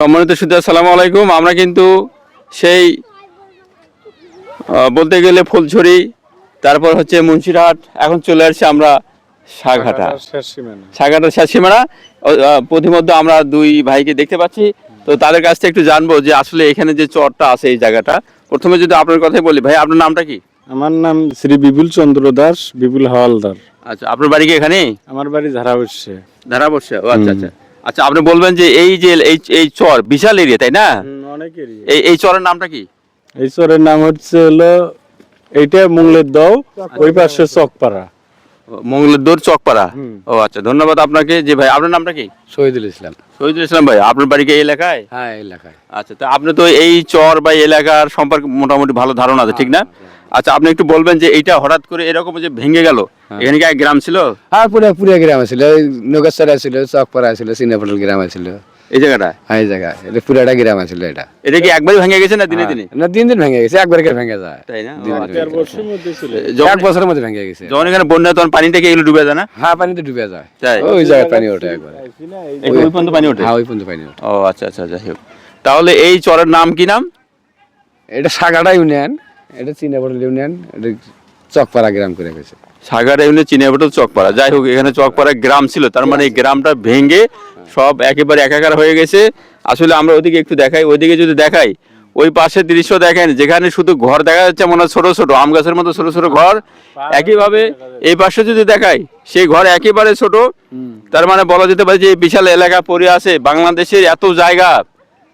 সম্মানিত সুদী আসসালামু আলাইকুম। আমরা কিন্তু সেই বলতে গেলে ফুলছড়ি তারপর হচ্ছে মুন্সিরহাট এখন চলে আসছি আমরা সাঘাটা। সাঘাটা আহ, প্রতিমধ্যে আমরা দুই ভাইকে দেখতে পাচ্ছি। তো তাদের কাছ থেকে একটু জানব যে আসলে এখানে যে চরটা আছে এই জায়গাটা। প্রথমে যদি আপনার কথাই বলি ভাই আপনার নামটা কি? আমার নাম শ্রী বিপুল চন্দ্র দাস বিপুল হাওয়ালদার। আচ্ছা আপনার বাড়ি কি এখানে আমার বাড়ি ধারা উঠছে ধারা বসে ও আচ্ছা আচ্ছা। আচ্ছা আপনি বলবেন যে এই যে এই এই চর বিশাল এরিয়া তাই না? অনেক এই এই চরের নামটা কি? এই চরের নাম হচ্ছে হলো এইটা মুংলের দৌ ওই পাশে চকপাড়া। মঙ্গলের দৌড় চকপাড়া? ও আচ্ছা ধন্যবাদ আপনাকে। যে ভাই আপনার নামটা কি? শহীদুল ইসলাম। শহীদুল ইসলাম ভাই আপনার বাড়ি কি এই এলাকায়? হ্যাঁ এলাকায়। আচ্ছা তো আপনি তো এই চর বা এলাকার সম্পর্কে মোটামুটি ভালো ধারণা আছে ঠিক না? আচ্ছা আপনি একটু বলবেন যে এইটা হঠাৎ করে এরকম যে ভেঙে গেল এখানে কি গ্রাম ছিল? হ্যাঁ পুরা পুরা গ্রাম ছিল। নগেশ্বর ছিল চকপাড়া ছিল সিনেপটল গ্রাম ছিল এই জায়গাটা? হ্যাঁ এই জায়গা। এটা পুরাটা গ্রাম ছিল এটা। এটা কি একবারই ভেঙে গেছে না দিনে দিনে? না দিন দিন ভেঙে গেছে একবার করে ভেঙে যায়। তাই না? আচ্ছা। বছরের মধ্যে ছিল এক বছরের মধ্যে ভেঙে গেছে। যখন এখানে বন্যা তখন পানিটা কি এগুলো ডুবে যায় না? হ্যাঁ পানিতে ডুবে যায়। তাই। ওই জায়গায় পানি ওঠে একবার। ওই পর্যন্ত পানি ওঠে? হ্যাঁ ওই পর্যন্ত পানি ওঠে। ও আচ্ছা আচ্ছা যাই হোক। তাহলে এই চরের নাম কি নাম? এটা সাগাটা ইউনিয়ন। এটা সিনেপটল ইউনিয়ন। এটা চকপাড়া গ্রাম করে গেছে। সাগার এমনি চিনিয়াপটল চকপাড়া। যাই হোক এখানে চকপাড়া গ্রাম ছিল। তার মানে এই গ্রামটা ভেঙে সব একেবারে একাকার হয়ে গেছে। আসলে আমরা ওদিকে একটু দেখাই ওইদিকে যদি দেখাই ওই পাশের দৃশ্য দেখেন যেখানে শুধু ঘর দেখা যাচ্ছে মনে হয় ছোট ছোট আম গাছের মতো ছোট ছোট ঘর। একইভাবে এই পাশে যদি দেখাই সেই ঘর একেবারে ছোট। তার মানে বলা যেতে পারে যে বিশাল এলাকা পড়ে আছে বাংলাদেশের এত জায়গা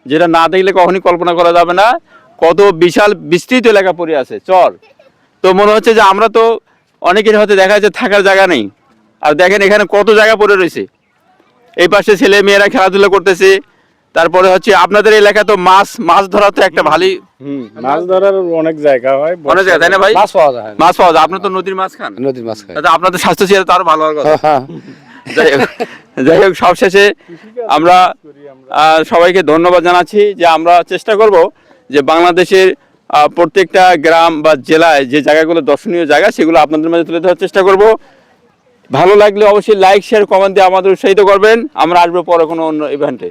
যেটা না দেখলে কখনই কল্পনা করা যাবে না। কত বিশাল বিস্তৃত এলাকা পড়ে আছে চর তো মনে হচ্ছে যে আমরা তো অনেকের হয়তো দেখা যাচ্ছে থাকার জায়গা নেই। আর দেখেন এখানে কত জায়গা পড়ে রয়েছে। এই পাশে ছেলে মেয়েরা খেলাধুলা করতেছে। তারপরে হচ্ছে আপনাদের এলাকা তো মাছ মাছ ধরা তো একটা ভালোই মাছ ধরার অনেক জায়গা হয়। অনেক জায়গা তাই না ভাই? মাছ পাওয়া যায়। মাছ পাওয়া যায়। আপনার তো নদীর মাছ খান। নদীর মাছ তাতে আপনাদের স্বাস্থ্য ছিল তো আরও ভালো হওয়ার কথা। হ্যাঁ যাই হোক যাই হোক সবশেষে আমরা সবাইকে ধন্যবাদ জানাচ্ছি যে আমরা চেষ্টা করব যে বাংলাদেশের প্রত্যেকটা গ্রাম বা জেলায় যে জায়গাগুলো দর্শনীয় জায়গা সেগুলো আপনাদের মাঝে তুলে ধরার চেষ্টা করব। ভালো লাগলে অবশ্যই লাইক শেয়ার কমেন্ট দিয়ে আমাদের উৎসাহিত করবেন। আমরা আসব পরে কোনো অন্য ইভেন্টে